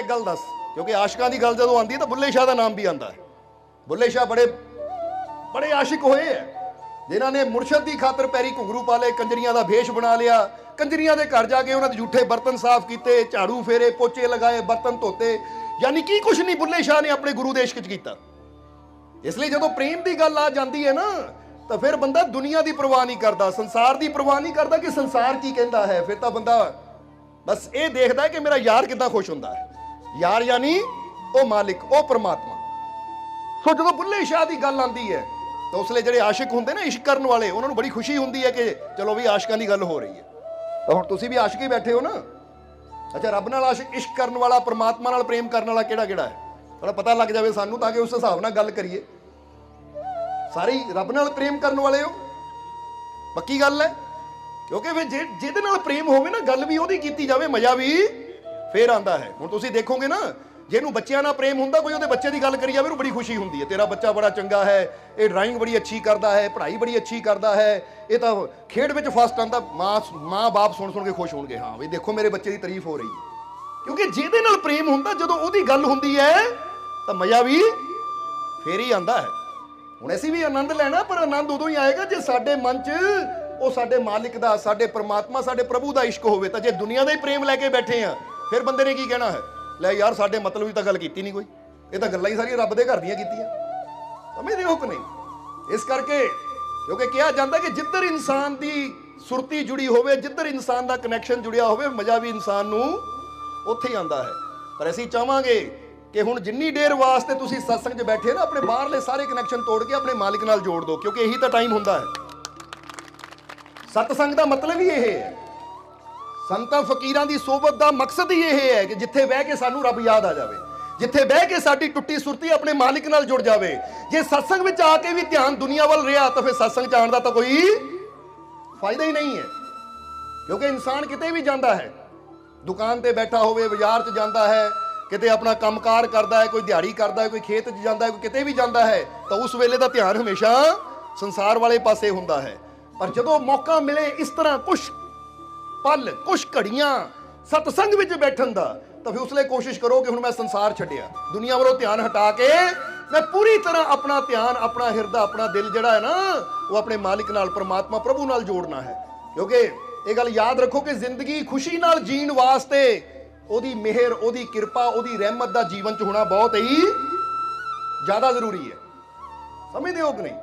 ਇੱਕ ਗੱਲ ਦੱਸ, ਕਿਉਂਕਿ ਆਸ਼ਿਕਾਂ ਦੀ ਗੱਲ ਜਦੋਂ ਆਉਂਦੀ ਹੈ ਤਾਂ ਬੁੱਲੇ ਸ਼ਾਹ ਦਾ ਨਾਮ ਵੀ ਆਉਂਦਾ ਹੈ। ਬੁੱਲੇ ਸ਼ਾਹ ਬੜੇ ਬੜੇ ਆਸ਼ਿਕ ਹੋਏ ਹੈ। ਜਿਨ੍ਹਾਂ ਨੇ ਮੁਰਸ਼ਦ ਦੀ ਖਾਤਰ ਪੈਰੀ ਘੁੰਗਰੂ ਪਾ ਲਏ, ਕੰਜਰੀਆਂ ਦਾ ਭੇਸ਼ ਬਣਾ ਲਿਆ। ਕੰਜਰੀਆਂ ਦੇ ਘਰ ਜਾ ਕੇ ਉਹਨਾਂ ਦੇ ਝੂਠੇ ਬਰਤਨ ਸਾਫ਼ ਕੀਤੇ, ਝਾੜੂ ਫੇਰੇ, ਪੋਚੇ ਲਗਾਏ, ਬਰਤਨ ਧੋਤੇ। ਯਾਨੀ ਕੀ ਕੁਛ ਨਹੀਂ ਬੁੱਲੇ ਸ਼ਾਹ ਨੇ ਆਪਣੇ ਗੁਰੂ ਦੇ ਇਸ਼ਕ 'ਚ ਕੀਤਾ। ਇਸ ਲਈ ਜਦੋਂ ਪ੍ਰੇਮ ਦੀ ਗੱਲ ਆ ਜਾਂਦੀ ਹੈ ਨਾ, ਤਾਂ ਫਿਰ ਬੰਦਾ ਦੁਨੀਆ ਦੀ ਪਰਵਾਹ ਨਹੀਂ ਕਰਦਾ, ਸੰਸਾਰ ਦੀ ਪਰਵਾਹ ਨਹੀਂ ਕਰਦਾ ਕਿ ਸੰਸਾਰ ਕੀ ਕਹਿੰਦਾ ਹੈ। ਫਿਰ ਤਾਂ ਬੰਦਾ ਬਸ ਇਹ ਦੇਖਦਾ ਹੈ ਕਿ ਮੇਰਾ ਯਾਰ ਕਿੱਦਾਂ ਖੁਸ਼ ਹੁੰਦਾ ਹੈ। ਯਾਰ ਯਾਨੀ ਉਹ ਮਾਲਿਕ, ਉਹ ਪ੍ਰਮਾਤਮਾ। ਸੋ ਜਦੋਂ ਬੁੱਲੇ ਸ਼ਾਹ ਦੀ ਗੱਲ ਆਉਂਦੀ ਹੈ, ਤਾਂ ਉਸਲੇ ਜਿਹੜੇ ਆਸ਼ਿਕ ਹੁੰਦੇ ਨੇ ਇਸ਼ਕ ਕਰਨ ਵਾਲੇ, ਉਹਨਾਂ ਨੂੰ ਬੜੀ ਖੁਸ਼ੀ ਹੁੰਦੀ ਹੈ ਕਿ ਚਲੋ ਵੀ ਆਸ਼ਿਕਾਂ ਦੀ ਗੱਲ ਹੋ ਰਹੀ ਹੈ। ਤਾਂ ਹੁਣ ਤੁਸੀਂ ਵੀ ਆਸ਼ਿਕ ਹੀ ਬੈਠੇ ਹੋ ਨਾ? ਅੱਛਾ, ਰੱਬ ਨਾਲ ਆਸ਼ਿਕ ਇਸ਼ਕ ਕਰਨ ਵਾਲਾ, ਪ੍ਰਮਾਤਮਾ ਨਾਲ ਪ੍ਰੇਮ ਕਰਨ ਵਾਲਾ ਕਿਹੜਾ ਕਿਹੜਾ ਹੈ? ਥੋੜਾ ਪਤਾ ਲੱਗ ਜਾਵੇ ਸਾਨੂੰ ਤਾਂ ਕਿ ਉਸ ਹਿਸਾਬ ਨਾਲ ਗੱਲ ਕਰੀਏ। ਸਾਰੇ ਰੱਬ ਨਾਲ ਪ੍ਰੇਮ ਕਰਨ ਵਾਲੇ ਹੋ? ਪੱਕੀ ਗੱਲ ਹੈ? ਕਿਉਂਕਿ ਫਿਰ ਜੇ- ਜਿਹਦੇ ਨਾਲ ਪ੍ਰੇਮ ਹੋਵੇ ਨਾ, ਗੱਲ ਵੀ ਉਹਦੀ ਕੀਤੀ ਜਾਵੇ, ਮਜ਼ਾ ਵੀ ਫੇਰ ਆਂਦਾ ਹੈ। ਹੁਣ ਤੁਸੀਂ ਦੇਖੋਗੇ ਨਾ, ਜਿਹਨੂੰ ਬੱਚਿਆਂ ਨਾਲ ਪ੍ਰੇਮ ਹੁੰਦਾ, ਕੋਈ ਉਹਦੇ ਬੱਚੇ ਦੀ ਗੱਲ ਕਰੀ ਜਾਵੇ, ਉਹਨੂੰ ਬੜੀ ਖੁਸ਼ੀ ਹੁੰਦੀ ਹੈ। ਤੇਰਾ ਬੱਚਾ ਬੜਾ ਚੰਗਾ ਹੈ, ਇਹ ਡਰਾਇੰਗ ਬੜੀ ਅੱਛੀ ਕਰਦਾ ਹੈ, ਪੜ੍ਹਾਈ ਬੜੀ ਅੱਛੀ ਕਰਦਾ ਹੈ, ਇਹ ਤਾਂ ਖੇਡ ਵਿੱਚ ਫਸਟ ਆਂਦਾ, ਮਾਂ ਮਾਂ ਬਾਪ ਸੁਣ ਸੁਣ ਕੇ ਖੁਸ਼ ਹੋਣਗੇ। ਹਾਂ ਵੀ ਦੇਖੋ ਮੇਰੇ ਬੱਚੇ ਦੀ ਤਾਰੀਫ ਹੋ ਰਹੀ ਹੈ। ਕਿਉਂਕਿ ਜਿਹਦੇ ਨਾਲ ਪ੍ਰੇਮ ਹੁੰਦਾ, ਜਦੋਂ ਉਹਦੀ ਗੱਲ ਹੁੰਦੀ ਹੈ, ਤਾਂ ਮਜ਼ਾ ਵੀ ਫੇਰ ਹੀ ਆਂਦਾ ਹੈ। ਹੁਣ ਅਸੀਂ ਵੀ ਆਨੰਦ ਲੈਣਾ, ਪਰ ਆਨੰਦ ਉਦੋਂ ਹੀ ਆਏਗਾ ਜੇ ਸਾਡੇ ਮਨ 'ਚ ਉਹ ਸਾਡੇ ਮਾਲਿਕ ਦਾ, ਸਾਡੇ ਪਰਮਾਤਮਾ, ਸਾਡੇ ਪ੍ਰਭੂ ਦਾ ਇਸ਼ਕ ਹੋਵੇ, ਤਾਂ ਜੇ ਦੁਨੀਆ ਦਾ ਹੀ ਪ੍ਰੇਮ ਲੈ ਕੇ ਬੈਠੇ ਆ ਫਿਰ ਬੰਦੇ ਨੇ ਕੀ ਕਹਿਣਾ ਹੈ? ਲੈ ਯਾਰ, ਸਾਡੇ ਮਤਲਬ ਦੀ ਤਾਂ ਗੱਲ ਕੀਤੀ ਨਹੀਂ ਕੋਈ। ਇਹ ਤਾਂ ਗੱਲਾਂ ਹੀ ਸਾਰੀਆਂ ਰੱਬ ਦੇ ਘਰ ਦੀਆਂ ਕੀਤੀਆਂ। ਸਮਝਦੇ ਹੋ ਕਿ ਨਹੀਂ ਇਸ ਕਰਕੇ, ਕਿਉਂਕਿ ਕਿਹਾ ਜਾਂਦਾ ਕਿ ਜਿੱਧਰ ਇਨਸਾਨ ਦੀ ਸੁਰਤੀ ਜੁੜੀ ਹੋਵੇ, ਜਿੱਧਰ ਇਨਸਾਨ ਦਾ ਕਨੈਕਸ਼ਨ ਜੁੜਿਆ ਹੋਵੇ, ਮਜ਼ਾ ਵੀ ਇਨਸਾਨ ਨੂੰ ਉੱਥੇ ਹੀ ਆਉਂਦਾ ਹੈ। ਪਰ ਅਸੀਂ ਚਾਹਾਂਗੇ ਕਿ ਹੁਣ ਜਿੰਨੀ ਦੇਰ ਵਾਸਤੇ ਤੁਸੀਂ ਸਤਸੰਗ 'ਚ ਬੈਠੇ ਨਾ, ਆਪਣੇ ਬਾਹਰਲੇ ਸਾਰੇ ਕਨੈਕਸ਼ਨ ਤੋੜ ਕੇ ਆਪਣੇ ਮਾਲਿਕ ਨਾਲ ਜੋੜ ਦਿਓ, ਕਿਉਂਕਿ ਇਹੀ ਤਾਂ ਟਾਈਮ ਹੁੰਦਾ ਹੈ। ਸਤਸੰਗ ਦਾ ਮਤਲਬ ਹੀ ਇਹ ਹੈ। ਸੰਤਾਂ ਫਕੀਰਾਂ ਦੀ ਸੋਬਤ ਦਾ ਮਕਸਦ ਹੀ ਇਹ ਹੈ ਕਿ ਜਿੱਥੇ ਬਹਿ ਕੇ ਸਾਨੂੰ ਰੱਬ ਯਾਦ ਆ ਜਾਵੇ, ਜਿੱਥੇ ਬਹਿ ਕੇ ਸਾਡੀ ਟੁੱਟੀ ਸੁਰਤੀ ਆਪਣੇ ਮਾਲਿਕ ਨਾਲ ਜੁੜ ਜਾਵੇ, ਜੇ ਸਤਸੰਗ ਵਿੱਚ ਆ ਕੇ ਵੀ ਧਿਆਨ ਦੁਨੀਆ ਵੱਲ ਰਿਹਾ ਤਾਂ ਫਿਰ ਸਤਸੰਗ ਚ ਆਉਣ ਦਾ ਤਾਂ ਕੋਈ ਫਾਇਦਾ ਹੀ ਨਹੀਂ ਹੈ। ਕਿਉਂਕਿ ਇਨਸਾਨ ਕਿਤੇ ਵੀ ਜਾਂਦਾ ਹੈ, ਦੁਕਾਨ ਤੇ ਬੈਠਾ ਹੋਵੇ, ਬਾਜ਼ਾਰ 'ਚ ਜਾਂਦਾ ਹੈ, ਕਿਤੇ ਆਪਣਾ ਕੰਮਕਾਰ ਕਰਦਾ ਹੈ, ਕੋਈ ਦਿਹਾੜੀ ਕਰਦਾ ਹੈ, ਕੋਈ ਖੇਤ 'ਚ ਜਾਂਦਾ ਹੈ, ਕੋਈ ਕਿਤੇ ਵੀ ਜਾਂਦਾ ਹੈ, ਤਾਂ ਉਸ ਵੇਲੇ ਦਾ ਧਿਆਨ ਹਮੇਸ਼ਾ ਸੰਸਾਰ ਵਾਲੇ ਪਾਸੇ ਹੁੰਦਾ ਹੈ। ਪਰ ਜਦੋਂ ਮੌਕਾ ਮਿਲੇ ਇਸ ਤਰ੍ਹਾਂ ਕੁਝ ਪਲ, ਕੁਛ ਘੜੀਆਂ, ਸਤਸੰਗ ਵਿੱਚ ਬੈਠਣ ਦਾ। ਤਾਂ ਫਿਰ ਉਸ ਲਈ ਕੋਸ਼ਿਸ਼ ਕਰੋ ਕਿ ਹੁਣ ਮੈਂ ਸੰਸਾਰ ਛੱਡਿਆ। ਦੁਨੀਆ ਵੱਲੋਂ ਧਿਆਨ ਹਟਾ ਕੇ ਮੈਂ ਪੂਰੀ ਤਰ੍ਹਾਂ ਆਪਣਾ ਧਿਆਨ, ਆਪਣਾ ਹਿਰਦਾ, ਆਪਣਾ ਦਿਲ ਜਿਹੜਾ ਹੈ ਨਾ, ਉਹ ਆਪਣੇ ਮਾਲਿਕ ਨਾਲ, ਪਰਮਾਤਮਾ ਪ੍ਰਭੂ ਨਾਲ ਜੋੜਨਾ ਹੈ। ਕਿਉਂਕਿ ਇਹ ਗੱਲ ਯਾਦ ਰੱਖੋ ਕਿ ਜ਼ਿੰਦਗੀ ਖੁਸ਼ੀ ਨਾਲ ਜੀਣ ਵਾਸਤੇ ਉਹਦੀ ਮਿਹਰ, ਉਹਦੀ ਕਿਰਪਾ, ਉਹਦੀ ਰਹਿਮਤ ਦਾ ਜੀਵਨ 'ਚ ਹੋਣਾ ਬਹੁਤ ਹੀ ਜ਼ਿਆਦਾ ਜ਼ਰੂਰੀ ਹੈ। ਸਮਝਦੇ ਹੋ ਕਿ ਨਹੀਂ?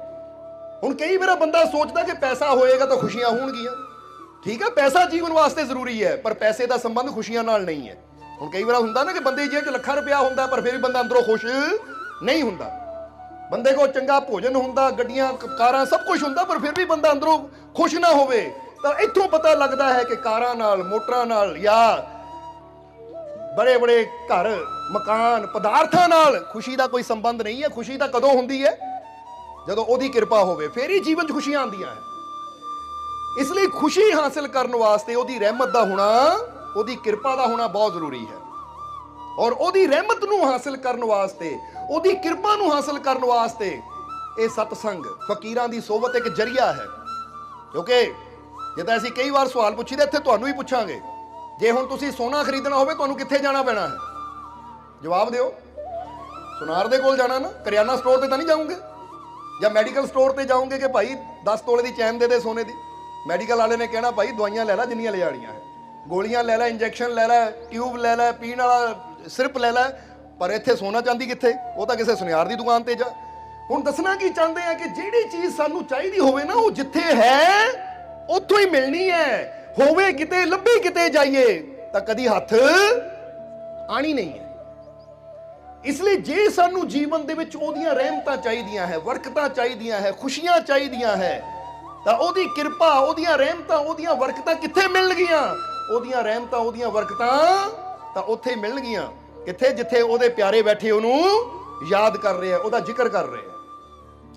ਹੁਣ ਕਈ ਵਾਰ ਬੰਦਾ ਸੋਚਦਾ ਕਿ ਪੈਸਾ ਹੋਏਗਾ ਤਾਂ ਖੁਸ਼ੀਆਂ ਹੋਣਗੀਆਂ। ਠੀਕ ਹੈ ਪੈਸਾ ਜੀਵਨ ਵਾਸਤੇ ਜ਼ਰੂਰੀ ਹੈ, ਪਰ ਪੈਸੇ ਦਾ ਸੰਬੰਧ ਖੁਸ਼ੀਆਂ ਨਾਲ ਨਹੀਂ ਹੈ। ਹੁਣ ਕਈ ਵਾਰ ਹੁੰਦਾ ਨਾ ਕਿ ਬੰਦੇ ਦੀ ਜੇਬ 'ਚ ਲੱਖਾਂ ਰੁਪਇਆ ਹੁੰਦਾ, ਪਰ ਫਿਰ ਵੀ ਬੰਦਾ ਅੰਦਰੋਂ ਖੁਸ਼ ਨਹੀਂ ਹੁੰਦਾ। ਬੰਦੇ ਕੋਲ ਚੰਗਾ ਭੋਜਨ ਹੁੰਦਾ, ਗੱਡੀਆਂ ਕਾਰਾਂ ਸਭ ਕੁਝ ਹੁੰਦਾ, ਪਰ ਫਿਰ ਵੀ ਬੰਦਾ ਅੰਦਰੋਂ ਖੁਸ਼ ਨਾ ਹੋਵੇ। ਤਾਂ ਇੱਥੋਂ ਪਤਾ ਲੱਗਦਾ ਹੈ ਕਿ ਕਾਰਾਂ ਨਾਲ, ਮੋਟਰਾਂ ਨਾਲ ਜਾਂ ਬੜੇ ਬੜੇ ਘਰ, ਮਕਾਨ, ਪਦਾਰਥਾਂ ਨਾਲ ਖੁਸ਼ੀ ਦਾ ਕੋਈ ਸੰਬੰਧ ਨਹੀਂ ਹੈ। ਖੁਸ਼ੀ ਤਾਂ ਕਦੋਂ ਹੁੰਦੀ ਹੈ? ਜਦੋਂ ਉਹਦੀ ਕਿਰਪਾ ਹੋਵੇ, ਫੇਰ ਹੀ ਜੀਵਨ 'ਚ ਖੁਸ਼ੀਆਂ ਆਉਂਦੀਆਂ ਹੈ। ਇਸ ਲਈ ਖੁਸ਼ੀ ਹਾਸਲ ਕਰਨ ਵਾਸਤੇ ਉਹਦੀ ਰਹਿਮਤ ਦਾ ਹੋਣਾ, ਉਹਦੀ ਕਿਰਪਾ ਦਾ ਹੋਣਾ ਬਹੁਤ ਜ਼ਰੂਰੀ ਹੈ। ਔਰ ਉਹਦੀ ਰਹਿਮਤ ਨੂੰ ਹਾਸਲ ਕਰਨ ਵਾਸਤੇ, ਉਹਦੀ ਕਿਰਪਾ ਨੂੰ ਹਾਸਲ ਕਰਨ ਵਾਸਤੇ ਇਹ ਸਤਸੰਗ ਫਕੀਰਾਂ ਦੀ ਸੋਬਤ ਇੱਕ ਜਰੀਆ ਹੈ। ਕਿਉਂਕਿ ਜੇ ਤਾਂ ਅਸੀਂ ਕਈ ਵਾਰ ਸਵਾਲ ਪੁੱਛੀਦੇ, ਇੱਥੇ ਤੁਹਾਨੂੰ ਹੀ ਪੁੱਛਾਂਗੇ। ਜੇ ਹੁਣ ਤੁਸੀਂ ਸੋਨਾ ਖਰੀਦਣਾ ਹੋਵੇ, ਤੁਹਾਨੂੰ ਕਿੱਥੇ ਜਾਣਾ ਪੈਣਾ ਹੈ? ਜਵਾਬ ਦਿਓ। ਸੁਨਾਰ ਦੇ ਕੋਲ ਜਾਣਾ ਨਾ, ਕਰਿਆਨਾ ਸਟੋਰ ਤੇ ਤਾਂ ਨਹੀਂ ਜਾਓਗੇ? ਜਾਂ ਮੈਡੀਕਲ ਸਟੋਰ ਤੇ ਜਾਓਗੇ ਕਿ ਭਾਈ 10 ਤੋਲੇ ਦੀ ਚੈਨ ਦੇ ਦੇ ਸੋਨੇ ਦੀ? ਮੈਡੀਕਲ ਵਾਲੇ ਨੇ ਕਹਿਣਾ ਭਾਈ, ਦਵਾਈਆਂ ਲੈ ਲੈ ਜਿੰਨੀਆਂ ਲੈ ਹੈ। ਗੋਲੀਆਂ ਲੈ ਲੈ ਇੰਜੈਕਸ਼ਨ ਲੈ ਲੈ ਟਿਊਬ ਲੈ ਲੈ, ਪੀਣ ਵਾਲਾ ਸਿਰਪ ਲੈ ਲੈ। ਪਰ ਇੱਥੇ ਸੋਨਾ ਚਾਂਦੀ ਕਿੱਥੇ? ਉਹ ਤਾਂ ਕਿਸੇ ਸੁਨਿਆਰ ਦੀ ਦੁਕਾਨ ਤੇ ਜਾ। ਹੁਣ ਦੱਸਣਾ ਕੀ ਚਾਹੁੰਦੇ ਆ ਕਿ ਜਿਹੜੀ ਚੀਜ਼ ਸਾਨੂੰ ਚਾਹੀਦੀ ਹੋਵੇ ਨਾ, ਉਹ ਜਿੱਥੇ ਹੈ, ਉੱਥੋਂ ਹੀ ਮਿਲਣੀ ਹੈ। ਹੋਵੇ ਕਿਤੇ, ਲੱਭੀ ਕਿਤੇ ਜਾਈਏ, ਤਾਂ ਕਦੀ ਹੱਥ ਆਣੀ ਨਹੀਂ ਹੈ। ਇਸ ਲਈ ਜੇ ਸਾਨੂੰ ਜੀਵਨ ਦੇ ਵਿੱਚ ਉਹਦੀਆਂ ਰਹਿਮਤਾਂ ਚਾਹੀਦੀਆਂ ਹੈ, ਵਰਕਤਾਂ ਚਾਹੀਦੀਆਂ ਹੈ, ਖੁਸ਼ੀਆਂ ਚਾਹੀਦੀਆਂ ਹੈ ਤਾਂ ਉਹਦੀ ਕਿਰਪਾ, ਉਹਦੀਆਂ ਰਹਿਮਤਾਂ, ਉਹਦੀਆਂ ਬਰਕਤਾਂ ਕਿੱਥੇ ਮਿਲਣਗੀਆਂ ਉਹਦੀਆਂ ਰਹਿਮਤਾਂ, ਉਹਦੀਆਂ ਬਰਕਤਾਂ ਤਾਂ ਉੱਥੇ ਮਿਲਣਗੀਆਂ ਕਿੱਥੇ? ਜਿੱਥੇ ਉਹਦੇ ਪਿਆਰੇ ਬੈਠੇ ਉਹਨੂੰ ਯਾਦ ਕਰ ਰਹੇ ਆ, ਉਹਦਾ ਜ਼ਿਕਰ ਕਰ ਰਹੇ ਆ।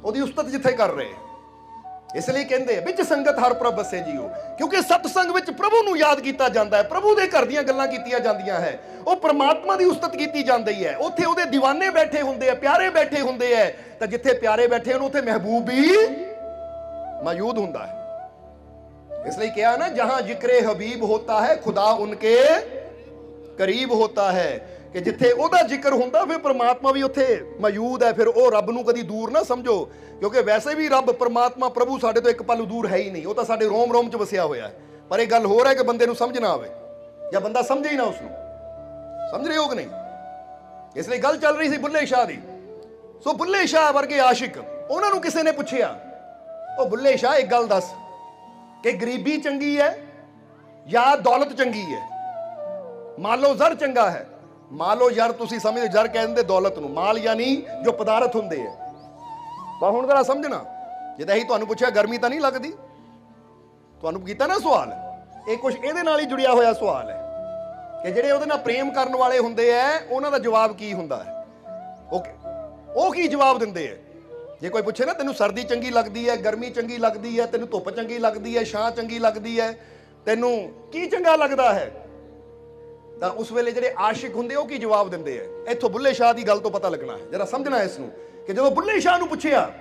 ਉਹਦੀ ਉਸਤਤ ਜਿੱਥੇ ਕਰ ਰਹੇ ਆ। ਇਸ ਲਈ ਕਹਿੰਦੇ ਵਿੱਚ ਸੰਗਤ ਹਰ ਪ੍ਰਭ ਬਸੇ ਜੀਓ, ਕਿਉਂਕਿ ਸਤਸੰਗ ਵਿੱਚ ਪ੍ਰਭੂ ਨੂੰ ਯਾਦ ਕੀਤਾ ਜਾਂਦਾ ਹੈ। ਪ੍ਰਭੂ ਦੇ ਘਰ ਦੀਆਂ ਗੱਲਾਂ ਕੀਤੀਆਂ ਜਾਂਦੀਆਂ ਹੈ। ਉਹ ਪ੍ਰਮਾਤਮਾ ਦੀ ਉਸਤਤ ਕੀਤੀ ਜਾਂਦੀ ਹੈ। ਉੱਥੇ ਉਹਦੇ دیਵਾਨੇ ਬੈਠੇ ਹੁੰਦੇ ਆ, ਪਿਆਰੇ ਬੈਠੇ ਹੁੰਦੇ ਆ। ਤਾਂ ਜਿੱਥੇ ਪਿਆਰੇ ਬੈਠੇ ਉਹਨੂੰ ਉੱਥੇ ਮਹਿਬੂਬ ਵੀ ਮੌਜੂਦ ਹੁੰਦਾ ਹੈ ਇਸ ਲਈ ਕਿਹਾ ना जहां जिक्र हबीब होता है खुदा उनके करीब होता है ਕਿ ਜਿੱਥੇ ਉਹਦਾ ਜ਼ਿਕਰ ਹੁੰਦਾ ਫਿਰ ਪ੍ਰਮਾਤਮਾ ਵੀ ਉੱਥੇ ਮੌਜੂਦ ਹੈ ਫਿਰ ਉਹ ਰੱਬ ਨੂੰ ਕਦੀ ਦੂਰ ਨਾ ਸਮਝੋ ਕਿਉਂਕਿ ਵੈਸੇ ਵੀ ਰੱਬ ਪ੍ਰਮਾਤਮਾ ਪ੍ਰਭੂ ਸਾਡੇ ਤੋਂ ਇੱਕ ਪਲ ਦੂਰ ਹੈ ਹੀ ਨਹੀਂ ਉਹ ਤਾਂ ਸਾਡੇ ਰੋਮ ਰੋਮ 'ਚ ਵਸਿਆ ਹੋਇਆ ਹੈ ਪਰ ਇਹ ਗੱਲ ਹੋਰ ਹੈ ਕਿ ਬੰਦੇ ਨੂੰ ਸਮਝ ਨਾ ਆਵੇ ਜਾਂ ਬੰਦਾ ਸਮਝੇ ਹੀ ਨਾ ਉਸ ਨੂੰ ਸਮਝ ਰਹੇ ਹੋ ਕਿ ਨਹੀਂ ਇਸ ਲਈ ਗੱਲ ਚੱਲ ਰਹੀ ਸੀ ਬੁੱਲੇ ਸ਼ਾਹ ਦੀ ਸੋ ਬੁੱਲੇ ਸ਼ਾਹ ਵਰਗੇ ਆਸ਼ਿਕ ਉਹਨਾਂ ਨੂੰ ਕਿਸੇ ਨੇ ਪੁੱਛਿਆ ਉਹ ਬੁੱਲੇ ਸ਼ਾਹ, ਇੱਕ ਗੱਲ ਦੱਸ ਕਿ ਗਰੀਬੀ ਚੰਗੀ ਹੈ ਜਾਂ ਦੌਲਤ ਚੰਗੀ ਹੈ? ਮਾਲੋ ਜ਼ਰ ਚੰਗਾ ਹੈ। ਮਾਲੋ ਯਾਰ ਤੁਸੀਂ ਸਮਝਦੇ ਜ਼ਰ ਕਹਿੰਦੇ ਦੌਲਤ ਨੂੰ। ਮਾਲ ਯਾਨੀ ਜੋ ਪਦਾਰਥ ਹੁੰਦੇ ਹੈ। ਤਾਂ ਹੁਣ ਜ਼ਰਾ ਸਮਝਣਾ। ਜੇ ਤਾਂ ਇਹੀ ਤੁਹਾਨੂੰ ਪੁੱਛਿਆ, ਗਰਮੀ ਤਾਂ ਨਹੀਂ ਲੱਗਦੀ? ਤੁਹਾਨੂੰ ਕੀਤਾ ਨਾ ਸਵਾਲ? ਇਹ ਕੁਝ ਇਹਦੇ ਨਾਲ ਹੀ ਜੁੜਿਆ ਹੋਇਆ ਸਵਾਲ ਹੈ ਕਿ ਜਿਹੜੇ ਉਹਦੇ ਨਾਲ ਪ੍ਰੇਮ ਕਰਨ ਵਾਲੇ ਹੁੰਦੇ ਆ ਉਹਨਾਂ ਦਾ ਜਵਾਬ ਕੀ ਹੁੰਦਾ ਹੈ? ਓਕੇ ਉਹ ਕੀ ਜਵਾਬ ਦਿੰਦੇ ਆ ਜੇ ਕੋਈ ਪੁੱਛੇ ਨਾ, ਤੈਨੂੰ ਸਰਦੀ ਚੰਗੀ ਲੱਗਦੀ ਹੈ, ਗਰਮੀ ਚੰਗੀ ਲੱਗਦੀ ਹੈ, ਤੈਨੂੰ ਧੁੱਪ ਚੰਗੀ ਲੱਗਦੀ ਹੈ, ਛਾਂ ਚੰਗੀ ਲੱਗਦੀ ਹੈ, ਤੈਨੂੰ ਕੀ ਚੰਗਾ ਲੱਗਦਾ ਹੈ? ਤਾਂ ਉਸ ਵੇਲੇ ਜਿਹੜੇ ਆਸ਼ਿਕ ਹੁੰਦੇ, ਉਹ ਕੀ ਜਵਾਬ ਦਿੰਦੇ ਆ? ਇੱਥੋਂ ਬੁੱਲੇ ਸ਼ਾਹ ਦੀ ਗੱਲ ਤੋਂ ਪਤਾ ਲੱਗਣਾ ਹੈ। ਜਰਾ ਸਮਝਣਾ ਇਸ ਨੂੰ ਕਿ ਜਦੋਂ ਬੁੱਲੇ ਸ਼ਾਹ ਨੂੰ ਪੁੱਛਿਆ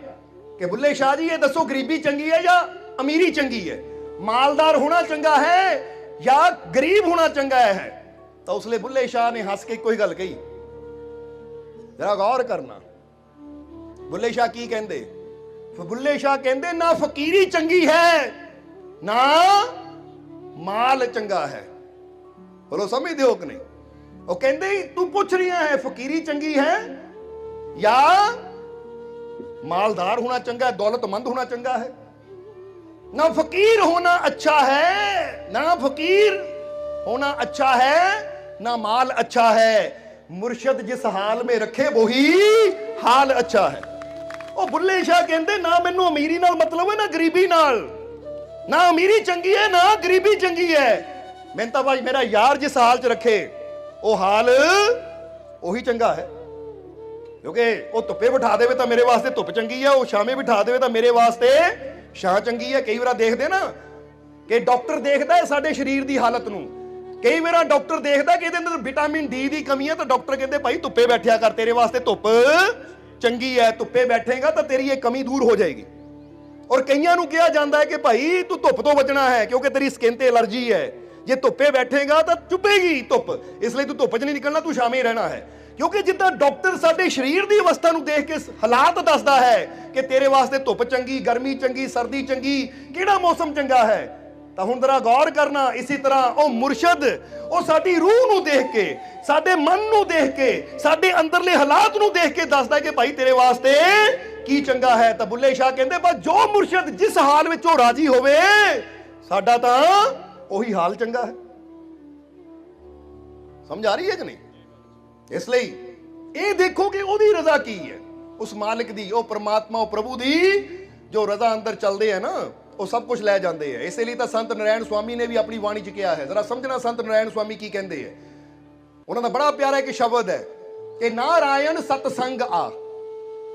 ਕਿ ਬੁੱਲੇ ਸ਼ਾਹ ਜੀ, ਇਹ ਦੱਸੋ ਗਰੀਬੀ ਚੰਗੀ ਹੈ ਜਾਂ ਅਮੀਰੀ ਚੰਗੀ ਹੈ? ਮਾਲਦਾਰ ਹੋਣਾ ਚੰਗਾ ਹੈ ਜਾਂ ਗਰੀਬ ਹੋਣਾ ਚੰਗਾ ਹੈ? ਤਾਂ ਉਸ ਲਈ ਬੁੱਲੇ ਸ਼ਾਹ ਨੇ ਹੱਸ ਕੇ ਇੱਕੋ ਹੀ ਗੱਲ ਕਹੀ। ਜਰਾ ਗੌਰ ਕਰਨਾ। ਬੁੱਲੇ ਸ਼ਾਹ ਕੀ ਕਹਿੰਦੇ ਫਿਰ ਬੁੱਲੇ ਸ਼ਾਹ ਕਹਿੰਦੇ ਨਾ ਫਕੀਰੀ ਚੰਗੀ ਹੈ ਨਾ ਮਾਲ ਚੰਗਾ ਹੈ ਬੋਲੋ ਸਮਝਦੇ ਹੋ ਕਿ ਨਹੀਂ ਉਹ ਕਹਿੰਦੇ ਤੂੰ ਪੁੱਛ ਰਿਹਾ ਹੈ ਫਕੀਰੀ ਚੰਗੀ ਹੈ ਜਾਂ ਮਾਲਦਾਰ ਹੋਣਾ ਚੰਗਾ ਹੈ ਦੌਲਤਮੰਦ ਹੋਣਾ ਚੰਗਾ ਹੈ ना फकीर होना अच्छा है ना फकीर होना अच्छा है ना माल अच्छा है मुर्शद जिस हाल में रखे वही हाल अच्छा है ਉਹ ਬੁੱਲੇ ਸ਼ਾਹ ਕਹਿੰਦੇ, ਨਾ ਮੈਨੂੰ ਅਮੀਰੀ ਨਾਲ ਮਤਲਬ ਹੈ, ਨਾ ਗਰੀਬੀ ਨਾਲ। ਨਾ ਅਮੀਰੀ ਚੰਗੀ ਹੈ, ਨਾ ਗਰੀਬੀ ਚੰਗੀ ਹੈ। ਮੈਨੂੰ ਤਾਂ ਭਾਈ ਮੇਰਾ ਯਾਰ ਜਿਸ ਹਾਲ 'ਚ ਰੱਖੇ, ਉਹ ਹਾਲ ਉਹੀ ਚੰਗਾ ਹੈ। ਕਿਉਂਕਿ ਉਹ ਧੁੱਪੇ ਬਿਠਾ ਦੇਵੇ ਤਾਂ ਮੇਰੇ ਵਾਸਤੇ ਧੁੱਪ ਚੰਗੀ ਹੈ ਉਹ ਛਾਵੇਂ ਬਿਠਾ ਦੇਵੇ ਤਾਂ ਮੇਰੇ ਵਾਸਤੇ ਛਾਂ ਚੰਗੀ ਹੈ ਕਈ ਵਾਰ ਦੇਖਦੇ ਨਾ ਕਿ ਡਾਕਟਰ ਦੇਖਦਾ ਹੈ ਸਾਡੇ ਸਰੀਰ ਦੀ ਹਾਲਤ ਨੂੰ। ਕਈ ਵਾਰ ਡਾਕਟਰ ਦੇਖਦਾ ਕਿ ਇਹਦੇ ਅੰਦਰ ਵਿਟਾਮਿਨ ਡੀ ਦੀ ਕਮੀ ਹੈ ਤਾਂ ਡਾਕਟਰ ਕਹਿੰਦੇ, ਭਾਈ ਧੁੱਪੇ ਬੈਠਿਆ ਕਰ, ਤੇਰੇ ਵਾਸਤੇ ਧੁੱਪ ਚੰਗੀ ਹੈ ਧੁੱਪੇ ਬੈਠੇਗਾ ਤਾਂ ਤੇਰੀ ਇਹ ਕਮੀ ਦੂਰ ਹੋ ਜਾਏਗੀ। ਔਰ ਕਈਆਂ ਨੂੰ ਕਿਹਾ ਜਾਂਦਾ ਹੈ ਕਿ ਭਾਈ ਤੂੰ ਧੁੱਪ ਤੋਂ ਬਚਣਾ ਹੈ, ਕਿਉਂਕਿ ਤੇਰੀ ਸਕਿਨ ਤੇ ਐਲਰਜੀ ਹੈ ਜੇ ਧੁੱਪੇ ਬੈਠੇਗਾ ਤਾਂ ਚੁੱਭੇਗੀ ਧੁੱਪ, ਇਸ ਲਈ ਤੂੰ ਧੁੱਪ 'ਚ ਨਹੀਂ ਨਿਕਲਣਾ, ਤੂੰ ਸ਼ਾਮੇ ਰਹਿਣਾ ਹੈ। ਕਿਉਂਕਿ ਜਿੱਦਾਂ ਡਾਕਟਰ ਸਾਡੇ ਸਰੀਰ ਦੀ ਅਵਸਥਾ ਨੂੰ ਦੇਖ ਕੇ ਹਾਲਾਤ ਦੱਸਦਾ ਹੈ ਕਿ ਤੇਰੇ ਵਾਸਤੇ ਧੁੱਪ ਚੰਗੀ, ਗਰਮੀ ਚੰਗੀ, ਸਰਦੀ ਚੰਗੀ, ਕਿਹੜਾ ਮੌਸਮ ਚੰਗਾ ਹੈ? ਤਾਂ ਹੁਣ ਜ਼ਰਾ ਗੌਰ ਕਰਨਾ, ਇਸੇ ਤਰ੍ਹਾਂ ਉਹ ਮੁਰਸ਼ਦ, ਉਹ ਸਾਡੀ ਰੂਹ ਨੂੰ ਦੇਖ ਕੇ, ਸਾਡੇ ਮਨ ਨੂੰ ਦੇਖ ਕੇ, ਸਾਡੇ ਅੰਦਰਲੇ ਹਾਲਾਤ ਨੂੰ ਦੇਖ ਕੇ ਦੱਸਦਾ ਹੈ ਕਿ ਭਾਈ ਤੇਰੇ ਵਾਸਤੇ ਕੀ ਚੰਗਾ ਹੈ। ਤਾਂ ਬੁੱਲੇ ਸ਼ਾਹ ਕਹਿੰਦੇ ਬਸ ਜੋ ਮੁਰਸ਼ਦ ਜਿਸ ਹਾਲ ਵਿੱਚ ਉਹ ਰਾਜੀ ਹੋਵੇ, ਸਾਡਾ ਤਾਂ ਉਹੀ ਹਾਲ ਚੰਗਾ ਹੈ। ਸਮਝ ਆ ਰਹੀ ਹੈ ਕਿ ਨਹੀਂ? ਇਸ ਲਈ ਇਹ ਦੇਖੋ ਕਿ ਉਹਦੀ ਰਜ਼ਾ ਕੀ ਹੈ। ਉਸ ਮਾਲਿਕ ਦੀ, ਉਹ ਪ੍ਰਮਾਤਮਾ, ਉਹ ਪ੍ਰਭੂ ਦੀ ਜੋ ਰਜ਼ਾ ਅੰਦਰ ਚੱਲਦੇ ਆ ਨਾ ਉਹ ਸਭ ਕੁਝ ਲੈ ਜਾਂਦੇ ਆ। ਇਸੇ ਲਈ ਤਾਂ ਸੰਤ ਨਰਾਇਣ ਸੁਆਮੀ ਨੇ ਵੀ ਆਪਣੀ ਬਾਣੀ 'ਚ ਕਿਹਾ ਹੈ। ਜ਼ਰਾ ਸਮਝਣਾ ਸੰਤ ਨਰਾਇਣ ਸੁਆਮੀ ਕੀ ਕਹਿੰਦੇ ਆ। ਉਹਨਾਂ ਦਾ ਬੜਾ ਪਿਆਰਾ ਇੱਕ ਸ਼ਬਦ ਹੈ ਕਿ ਨਾਰਾਇਣ ਸਤਸੰਗ ਆ।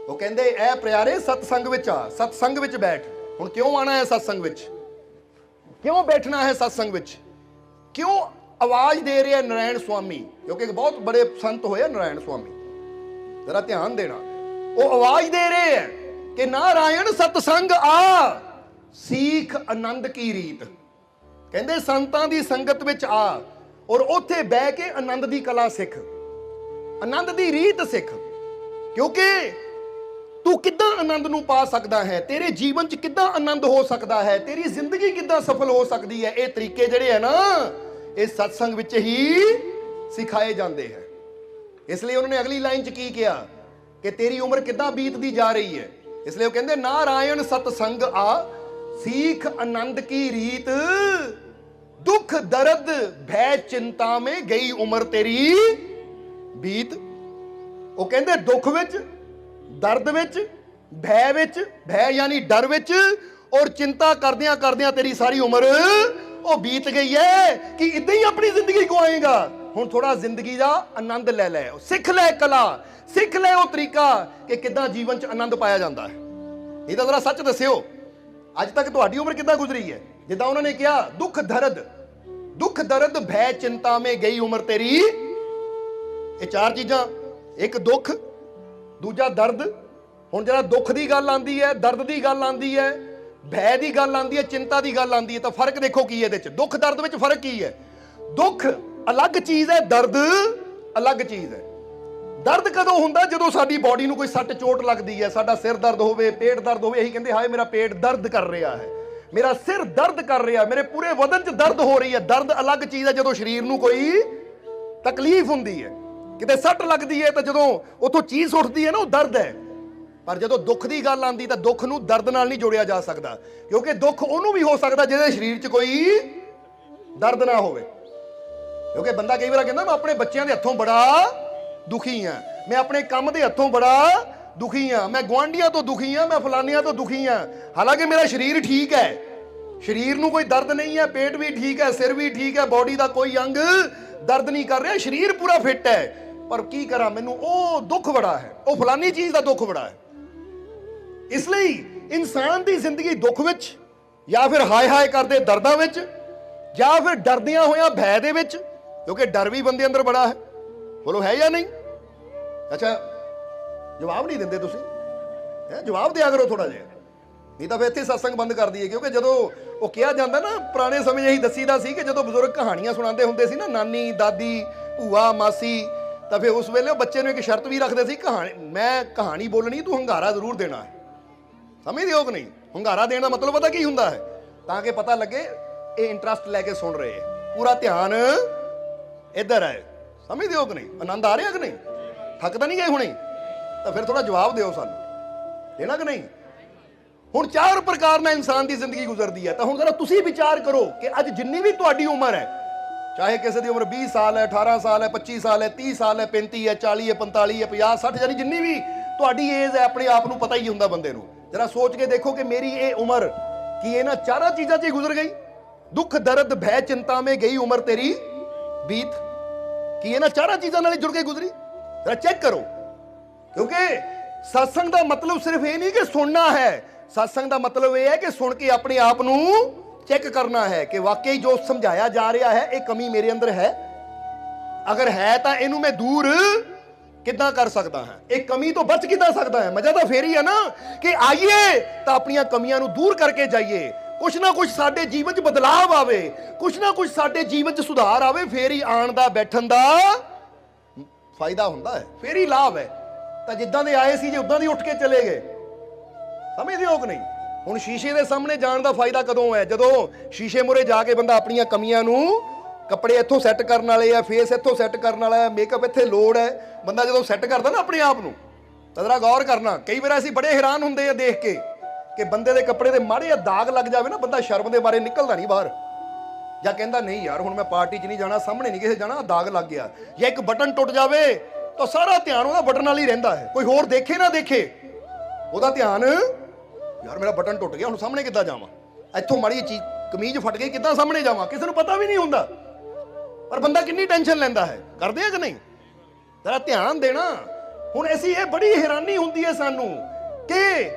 ਉਹ ਕਹਿੰਦੇ, ਐ ਪਿਆਰੇ, ਸਤਸੰਗ ਵਿੱਚ ਆ। ਸਤਸੰਗ ਵਿੱਚ ਬੈਠ। ਹੁਣ ਕਿਉਂ ਆਣਾ ਹੈ ਸਤਸੰਗ ਵਿੱਚ? ਕਿਉਂ ਬੈਠਣਾ ਹੈ ਸਤਸੰਗ ਵਿੱਚ? ਕਿਉਂ ਆਵਾਜ਼ ਦੇ ਰਿਹਾ ਨਰਾਇਣ ਸੁਆਮੀ? ਕਿਉਂਕਿ ਬਹੁਤ ਬੜੇ ਸੰਤ ਹੋਏ ਆ ਨਰਾਇਣ ਸੁਆਮੀ। ਜ਼ਰਾ ਧਿਆਨ ਦੇਣਾ। ਉਹ ਆਵਾਜ਼ ਦੇ ਰਹੇ ਹੈ ਕਿ ਨਾਰਾਇਣ ਸਤਸੰਗ ਆ। ਸੀਖ ਆਨੰਦ ਕੀ ਰੀਤ? ਕਹਿੰਦੇ ਸੰਤਾਂ ਦੀ ਸੰਗਤ ਵਿੱਚ ਆ ਔਰ ਉੱਥੇ ਬਹਿ ਕੇ ਆਨੰਦ ਦੀ ਕਲਾ ਸਿੱਖ। ਆਨੰਦ ਦੀ ਰੀਤ ਸਿੱਖ। ਕਿਉਂਕਿ ਤੂੰ ਕਿੱਦਾਂ ਆਨੰਦ ਨੂੰ ਪਾ ਸਕਦਾ ਹੈ? ਤੇਰੇ ਜੀਵਨ 'ਚ ਕਿੱਦਾਂ ਆਨੰਦ ਹੋ ਸਕਦਾ ਹੈ? ਤੇਰੀ ਜ਼ਿੰਦਗੀ ਕਿੱਦਾਂ ਸਫਲ ਹੋ ਸਕਦੀ ਹੈ? ਇਹ ਤਰੀਕੇ ਜਿਹੜੇ ਹੈ ਨਾ, ਇਹ ਸਤਸੰਗ ਵਿੱਚ ਹੀ ਸਿਖਾਏ ਜਾਂਦੇ ਹੈ। ਇਸ ਲਈ ਉਹਨਾਂ ਨੇ ਅਗਲੀ ਲਾਈਨ 'ਚ ਕੀ ਕਿਹਾ? ਕਿ ਤੇਰੀ ਉਮਰ ਕਿੱਦਾਂ ਬੀਤਦੀ ਜਾ ਰਹੀ ਹੈ? ਇਸ ਲਈ ਉਹ ਕਹਿੰਦੇ, ਨਾਰਾਇਣ ਸਤਸੰਗ ਆ ਸੀਖ ਆਨੰਦ ਕੀ ਰੀਤ? ਦੁੱਖ, ਦਰਦ, ਭੈ ਚਿੰਤਾ ਮੇ ਗਈ ਉਮਰ ਤੇਰੀ। ਬੀਤ, ਉਹ ਕਹਿੰਦੇ ਦੁੱਖ ਵਿੱਚ, ਦਰਦ ਵਿੱਚ, ਭੈ ਵਿੱਚ, ਭੈ ਯਾਨੀ ਡਰ ਵਿੱਚ ਔਰ ਚਿੰਤਾ ਕਰਦਿਆਂ ਕਰਦਿਆਂ ਤੇਰੀ ਸਾਰੀ ਉਮਰ ਉਹ ਬੀਤ ਗਈ ਹੈ ਕਿ ਇਦਾਂ ਹੀ ਆਪਣੀ ਜ਼ਿੰਦਗੀ ਗਵਾਏਗਾ। ਹੁਣ ਥੋੜਾ ਜ਼ਿੰਦਗੀ ਦਾ ਆਨੰਦ ਲੈ ਲੈ, ਸਿੱਖ ਲੈ ਕਲਾ, ਸਿੱਖ ਲੈ ਉਹ ਤਰੀਕਾ ਕਿ ਕਿੱਦਾਂ ਜੀਵਨ 'ਚ ਆਨੰਦ ਪਾਇਆ ਜਾਂਦਾ ਹੈ। ਇਹ ਤਾਂ ਜ਼ਰਾ ਸੱਚ ਦੱਸਿਓ। ਅੱਜ ਤੱਕ ਤੁਹਾਡੀ ਉਮਰ ਕਿੱਦਾਂ ਗੁਜ਼ਰੀ ਹੈ? ਜਿੱਦਾਂ ਉਹਨਾਂ ਨੇ ਕਿਹਾ, ਦੁੱਖ ਦਰਦ ਦੁੱਖ ਦਰਦ ਭੈ ਚਿੰਤਾ ਮੇ ਗਈ ਉਮਰ ਤੇਰੀ। ਇਹ ਚਾਰ ਚੀਜ਼ਾਂ, ਇੱਕ ਦੁੱਖ, ਦੂਜਾ ਦਰਦ। ਹੁਣ ਜਿਹੜਾ ਦੁੱਖ ਦੀ ਗੱਲ ਆਂਦੀ ਹੈ, ਦਰਦ ਦੀ ਗੱਲ ਆਂਦੀ ਹੈ, ਭੈ ਦੀ ਗੱਲ ਆਂਦੀ ਹੈ, ਚਿੰਤਾ ਦੀ ਗੱਲ ਆਂਦੀ ਹੈ, ਤਾਂ ਫ਼ਰਕ ਦੇਖੋ ਕੀ ਹੈ ਇਹਦੇ ਚ। ਦੁੱਖ ਦਰਦ ਵਿੱਚ ਫ਼ਰਕ ਕੀ ਹੈ? ਦੁੱਖ ਅਲੱਗ ਚੀਜ਼ ਹੈ, ਦਰਦ ਅਲੱਗ ਚੀਜ਼ ਹੈ। ਦਰਦ ਕਦੋਂ ਹੁੰਦਾ? ਜਦੋਂ ਸਾਡੀ ਬਾਡੀ ਨੂੰ ਕੋਈ ਸੱਟ ਚੋਟ ਲੱਗਦੀ ਹੈ, ਸਾਡਾ ਸਿਰ ਦਰਦ ਹੋਵੇ, ਪੇਟ ਦਰਦ ਹੋਵੇ, ਇਹੀ ਕਹਿੰਦੇ, ਹਾਏ, ਮੇਰਾ ਪੇਟ ਦਰਦ ਕਰ ਰਿਹਾ ਹੈ। ਮੇਰਾ ਸਿਰ ਦਰਦ ਕਰ ਰਿਹਾ ਮੇਰੇ ਪੂਰੇ ਬਦਨ 'ਚ ਦਰਦ ਹੋ ਰਹੀ ਹੈ। ਦਰਦ ਅਲੱਗ ਚੀਜ਼ ਹੈ, ਜਦੋਂ ਸਰੀਰ ਨੂੰ ਕੋਈ ਤਕਲੀਫ ਹੁੰਦੀ ਹੈ। ਕਿਤੇ ਸੱਟ ਲੱਗਦੀ ਹੈ, ਤਾਂ ਜਦੋਂ ਉਥੋਂ ਚੀਜ਼ ਉੱਠਦੀ ਹੈ ਨਾ, ਉਹ ਦਰਦ ਹੈ। ਪਰ ਜਦੋਂ ਦੁੱਖ ਦੀ ਗੱਲ ਆਂਦੀ ਤਾਂ ਦੁੱਖ ਨੂੰ ਦਰਦ ਨਾਲ ਨਹੀਂ ਜੋੜਿਆ ਜਾ ਸਕਦਾ। ਕਿਉਂਕਿ ਦੁੱਖ ਉਹਨੂੰ ਵੀ ਹੋ ਸਕਦਾ, ਜਿਹਦੇ ਸਰੀਰ 'ਚ ਕੋਈ ਦਰਦ ਨਾ ਹੋਵੇ। ਕਿਉਂਕਿ ਬੰਦਾ ਕਈ ਵਾਰ ਕਹਿੰਦਾ, ਮੈਂ ਆਪਣੇ ਬੱਚਿਆਂ ਦੇ ਹੱਥੋਂ ਬੜਾ ਦੁਖੀ ਆ। ਮੈਂ ਆਪਣੇ ਕੰਮ ਦੇ ਹੱਥੋਂ ਬੜਾ ਦੁਖੀ ਆ। ਮੈਂ ਗੁਆਂਢੀਆਂ ਤੋਂ ਦੁਖੀ ਆ, ਮੈਂ ਫਲਾਨੀਆਂ ਤੋਂ ਦੁਖੀ ਆ। ਹਾਲਾਂਕਿ ਮੇਰਾ ਸਰੀਰ ਠੀਕ ਹੈ। ਸਰੀਰ ਨੂੰ ਕੋਈ ਦਰਦ ਨਹੀਂ ਹੈ, ਪੇਟ ਵੀ ਠੀਕ ਹੈ, ਸਿਰ ਵੀ ਠੀਕ ਹੈ ਬਾਡੀ ਦਾ ਕੋਈ ਅੰਗ ਦਰਦ ਨਹੀਂ ਕਰ ਰਿਹਾ। ਸਰੀਰ ਪੂਰਾ ਫਿੱਟ ਹੈ। ਪਰ ਕੀ ਕਰਾਂ, ਮੈਨੂੰ ਉਹ ਦੁੱਖ ਬੜਾ ਹੈ। ਉਹ ਫਲਾਨੀ ਚੀਜ਼ ਦਾ ਦੁੱਖ ਬੜਾ ਹੈ। ਇਸ ਲਈ ਇਨਸਾਨ ਦੀ ਜ਼ਿੰਦਗੀ ਦੁੱਖ ਵਿੱਚ ਜਾਂ ਫਿਰ ਹਾਏ ਹਾਏ ਕਰਦੇ ਦਰਦਾਂ ਵਿੱਚ ਜਾਂ ਫਿਰ ਡਰਦਿਆਂ ਹੋਇਆਂ ਭੈ ਦੇ ਵਿੱਚ, ਕਿਉਂਕਿ ਡਰ ਵੀ ਬੰਦੇ ਅੰਦਰ ਬੜਾ ਹੈ। ਬੋਲੋ, ਹੈ ਜਾਂ ਨਹੀਂ? ਅੱਛਾ, ਜਵਾਬ ਨਹੀਂ ਦਿੰਦੇ ਤੁਸੀਂ। ਹੈ, ਜਵਾਬ ਦਿਆ ਕਰੋ ਥੋੜਾ ਜਿਹਾ। ਨਹੀਂ ਤਾਂ ਫਿਰ ਇੱਥੇ ਸਤਸੰਗ ਬੰਦ ਕਰ ਦਈਏ, ਕਿਉਂਕਿ ਜਦੋਂ ਉਹ ਕਿਹਾ ਜਾਂਦਾ ਨਾ, ਪੁਰਾਣੇ ਸਮੇਂ ਇਹੀ ਦੱਸੀਦਾ ਸੀ ਕਿ ਜਦੋਂ ਬਜ਼ੁਰਗ ਕਹਾਣੀਆਂ ਸੁਣਾਉਂਦੇ ਹੁੰਦੇ ਸੀ ਨਾ, ਨਾਨੀ, ਦਾਦੀ, ਭੂਆ, ਮਾਸੀ, ਤਾਂ ਫਿਰ ਉਸ ਵੇਲੇ ਉਹ ਬੱਚੇ ਨੂੰ ਇੱਕ ਸ਼ਰਤ ਵੀ ਰੱਖਦੇ ਸੀ, ਕਹਾਣੀ, ਮੈਂ ਕਹਾਣੀ ਬੋਲਣੀ, ਤੂੰ ਹੰਗਾਰਾ ਜ਼ਰੂਰ ਦੇਣਾ ਹੈ। ਸਮਝਦੇ ਹੋ ਕਿ ਨਹੀਂ। ਹੰਗਾਰਾ ਦੇਣ ਦਾ ਮਤਲਬ ਪਤਾ ਕੀ ਹੁੰਦਾ ਹੈ? ਤਾਂ ਕਿ ਪਤਾ ਲੱਗੇ, ਇਹ ਇੰਟਰਸਟ ਲੈ ਕੇ ਸੁਣ ਰਹੇ ਹੈ। ਪੂਰਾ ਧਿਆਨ ਇੱਧਰ ਹੈ। ਸਮਝਦੇ ਹੋ ਕਿ ਨਹੀਂ? ਆਨੰਦ ਆ ਰਿਹਾ ਕਿ ਨਹੀਂ? ਥੱਕ ਤਾਂ ਨਹੀਂ ਗਏ ਹੁਣੇ? ਤਾਂ ਫਿਰ ਥੋੜਾ ਜਵਾਬ ਦਿਓ ਸਾਨੂੰ। ਦੇਣਾ ਕਿ ਨਹੀਂ? ਹੁਣ ਚਾਰ ਪ੍ਰਕਾਰ ਨਾਲ ਇਨਸਾਨ ਦੀ ਜ਼ਿੰਦਗੀ ਗੁਜ਼ਰਦੀ ਹੈ। ਤਾਂ ਹੁਣ ਜ਼ਰਾ ਤੁਸੀਂ ਵਿਚਾਰ ਕਰੋ ਕਿ ਅੱਜ ਜਿੰਨੀ ਵੀ ਤੁਹਾਡੀ ਉਮਰ ਹੈ, ਚਾਹੇ ਕਿਸੇ ਦੀ ਉਮਰ 20 ਸਾਲ ਹੈ 18 ਸਾਲ ਹੈ 25 ਸਾਲ ਹੈ 30 ਸਾਲ ਹੈ 35 ਹੈ 40 ਹੈ 45 ਹੈ 50 60 ਯਾਨੀ ਜਿੰਨੀ ਵੀ ਤੁਹਾਡੀ ਏਜ ਹੈ, ਆਪਣੇ ਆਪ ਨੂੰ ਪਤਾ ਹੀ ਹੁੰਦਾ ਬੰਦੇ ਨੂੰ। ਜਰਾ ਸੋਚ ਕੇ ਦੇਖੋ ਕਿ ਮੇਰੀ ਇਹ ਉਮਰ ਕੀ ਇਹਨਾਂ ਚਾਰਾਂ ਚੀਜ਼ਾਂ 'ਚ ਹੀ ਗੁਜ਼ਰ ਗਈ? ਦੁੱਖ, ਦਰਦ, ਭੈ, ਚਿੰਤਾ ਮੇ ਗਈ ਉਮਰ ਤੇਰੀ, ਬੀਤ। ਕੀ ਇਹਨਾਂ ਚਾਰਾਂ ਚੀਜ਼ਾਂ ਨਾਲ ਜੁੜ ਕੇ ਗੁਜ਼ਰੀ? ਜਰਾ ਚੈੱਕ ਕਰੋ। ਕਿਉਂਕਿ satsang ਦਾ ਮਤਲਬ ਸਿਰਫ ਇਹ ਨਹੀਂ ਕਿ ਸੁਣਨਾ ਹੈ। satsang ਦਾ ਮਤਲਬ ਇਹ ਹੈ ਕਿ ਸੁਣ ਕੇ ਆਪਣੇ ਆਪ ਨੂੰ ਚੈੱਕ ਕਰਨਾ ਹੈ ਕਿ ਵਾਕਈ ਜੋ ਸਮਝਾਇਆ ਜਾ ਰਿਹਾ ਹੈ, ਇਹ ਕਮੀ ਮੇਰੇ ਅੰਦਰ ਹੈ? ਅਗਰ ਹੈ ਤਾਂ ਇਹਨੂੰ ਮੈਂ ਦੂਰ ਕਿੱਦਾਂ ਕਰ ਸਕਦਾ ਹਾਂ? ਇਹ ਕਮੀ ਤੋਂ ਬਚ ਕਿੱਦਾਂ ਸਕਦਾ ਹੈ? ਮਜ਼ਾ ਤਾਂ ਫੇਰ ਹੀ ਹੈ ਨਾ ਕਿ ਆਈਏ ਤਾਂ ਆਪਣੀਆਂ ਕਮੀਆਂ ਨੂੰ ਦੂਰ ਕਰਕੇ ਜਾਈਏ। ਕੁਛ ਨਾ ਕੁਛ ਸਾਡੇ ਜੀਵਨ 'ਚ ਬਦਲਾਅ ਆਵੇ, ਕੁਛ ਨਾ ਕੁਛ ਸਾਡੇ ਜੀਵਨ 'ਚ ਸੁਧਾਰ ਆਵੇ, ਫੇਰ ਹੀ ਆਣ ਦਾ, ਬੈਠਣ ਦਾ ਫਾਇਦਾ ਹੁੰਦਾ ਹੈ, ਫੇਰ ਹੀ ਲਾਭ ਹੈ। ਤਾਂ ਜਿੱਦਾਂ ਦੇ ਆਏ ਸੀ, ਜੇ ਉਦਾਂ ਦੇ ਉੱਠ ਕੇ ਚਲੇ ਗਏ। ਸਮਝਦੇ ਹੋ ਕਿ ਨਹੀਂ? ਹੁਣ ਸ਼ੀਸ਼ੇ ਦੇ ਸਾਹਮਣੇ ਜਾਣ ਦਾ ਫਾਇਦਾ ਕਦੋਂ ਹੈ? ਜਦੋਂ ਸ਼ੀਸ਼ੇ ਮੂਹਰੇ ਜਾ ਕੇ ਬੰਦਾ ਆਪਣੀਆਂ ਕਮੀਆਂ ਨੂੰ ਕੱਪੜੇ ਇੱਥੋਂ ਸੈੱਟ ਕਰਨ ਵਾਲੇ ਆ ਫੇਸ ਇੱਥੋਂ ਸੈੱਟ ਕਰਨ ਵਾਲਾ ਹੈ ਮੇਕਅਪ ਇੱਥੇ ਲੋੜ ਹੈ। ਬੰਦਾ ਜਦੋਂ ਸੈੱਟ ਕਰਦਾ ਨਾ ਆਪਣੇ ਆਪ ਨੂੰ ਤਾਂ ਜ਼ਰਾ ਗੌਰ ਕਰਨਾ। ਕਈ ਵਾਰ ਅਸੀਂ ਬੜੇ ਹੈਰਾਨ ਹੁੰਦੇ ਆ ਦੇਖ ਕੇ। ਕਿ ਬੰਦੇ ਦੇ ਕੱਪੜੇ ਤੇ ਮਾੜੇ ਜਿਹਾ ਦਾਗ ਲੱਗ ਜਾਵੇ ਨਾ, ਬੰਦਾ ਸ਼ਰਮ ਦੇ ਬਾਰੇ ਨਿਕਲਦਾ ਨਹੀਂ ਬਾਹਰ। ਜਾਂ ਕਹਿੰਦਾ, ਨਹੀਂ ਯਾਰ, ਹੁਣ ਮੈਂ ਪਾਰਟੀ 'ਚ ਨਹੀਂ ਜਾਣਾ, ਸਾਹਮਣੇ ਨਹੀਂ ਕਿਸੇ ਜਾਣਾ ਦਾਗ ਲੱਗ ਗਿਆ। ਜਾਂ ਇੱਕ ਬਟਨ ਟੁੱਟ ਜਾਵੇ, ਤਾਂ ਸਾਰਾ ਧਿਆਨ ਉਹਦਾ ਬਟਨ ਨਾਲ ਹੀ ਰਹਿੰਦਾ ਹੈ। ਕੋਈ ਹੋਰ ਦੇਖੇ ਨਾ ਦੇਖੇ। ਉਹਦਾ ਧਿਆਨ, ਯਾਰ, ਮੇਰਾ ਬਟਨ ਟੁੱਟ ਗਿਆ, ਹੁਣ ਸਾਹਮਣੇ ਕਿੱਦਾਂ ਜਾਵਾਂ? ਇੱਥੋਂ ਮਾੜੀ ਜਿਹੀ ਚੀਜ਼, ਕਮੀਜ਼ ਫਟ ਗਈ, ਕਿੱਦਾਂ ਸਾਹਮਣੇ ਜਾਵਾਂ? ਕਿਸੇ ਨੂੰ ਪਤਾ ਵੀ ਨਹੀਂ ਹੁੰਦਾ। ਪਰ ਬੰਦਾ ਕਿੰਨੀ ਟੈਨਸ਼ਨ ਲੈਂਦਾ ਹੈ। ਕਰਦੇ ਆ ਕਿ ਨਹੀਂ? ਜ਼ਰਾ ਧਿਆਨ ਦੇਣਾ। ਹੁਣ ਅਸੀਂ ਇਹ ਬੜੀ ਹੈਰਾਨੀ ਹੁੰਦੀ ਹੈ ਸਾਨੂੰ ਕਿ